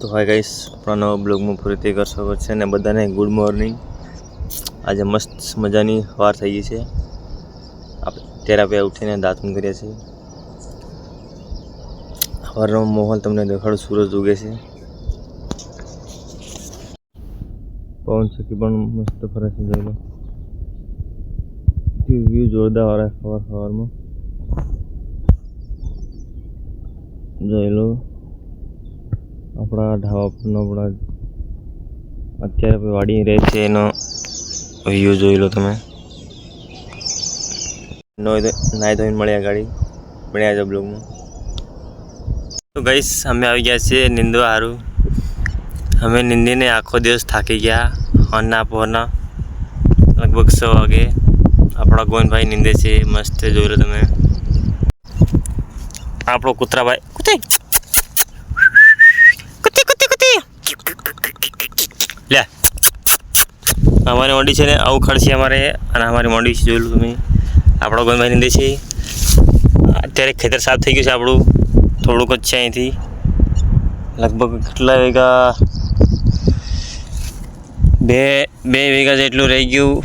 તો hi guys આપણા નવા બ્લોગમાં ફરીથી એક સ્વાગત છે અને બધાને ગુડ મોર્નિંગ આજે મસ્ત મજાની વાર થઈ ગઈ છે. આપણે ત્યારે આપણે ઉઠીને દાંતન કર્યા છે સવારનો માહોલ તમને દેખાડું, સૂરજ ઉગે છે. પવન ચક્કી પણ મસ્ત ફરે છે જોઈ લો વ્યૂ જોરદાર આવે સવાર સવારમાં જોઈ લો. આપણા ઢાબા પરનો આપણા અત્યારે વાડી રહે છે એનો વ્યૂ જોઈ લો તમે. નાઈ ધોઈને મળ્યા ગાડી. મળ્યા છે બ્લોગમાં. તો ગઈશ અમે આવી ગયા છીએ નિંદવા સારું અમે નિંદીને આખો દિવસ થાકી ગયા હોરના પોરના લગભગ સો વાગે આપણા ગોવિંદભાઈ નિંદે છે. મસ્ત જોઈ લો તમે. આપણો કૂતરાભાઈ કૂતી કૂતી અમારી મોડી છે ને, આવું છે અમારે. અને અમારી મોડી છે જોયેલું તમે. આપણો ગોવિંદભાઈ નિંદે છે. અત્યારે ખેતર સાફ થઈ ગયું છે આપણું. થોડુંક જ છે અહીંથી. લગભગ કેટલા વીઘા? બે બે વીઘા જેટલું રહી ગયું.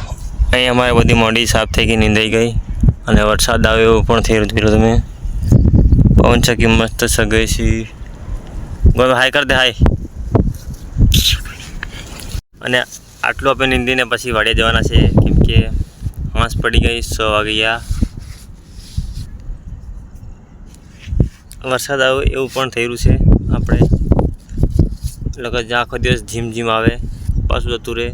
અહીં અમારે બધી મોડી સાફ થઈ ગઈ, નીંદાઈ ગઈ. અને વરસાદ આવ્યો એવું પણ થઈ રહ્યું તમે. પવન ચક્કી મસ્ત સગાઈ છે. ગોળ હાય કર દે, હાય. અને આટલું આપણે નીંદીને પછી વાડિયા જવાના છે. કેમ કે હાંસ પડી ગઈ, સો વાગ્યા વરસાદ આવ્યો એવું પણ થઈ રહ્યું છે. આપણે એટલે જ્યાં આખો દિવસ જીમ જીમ આવે, પાછું જતું રહે.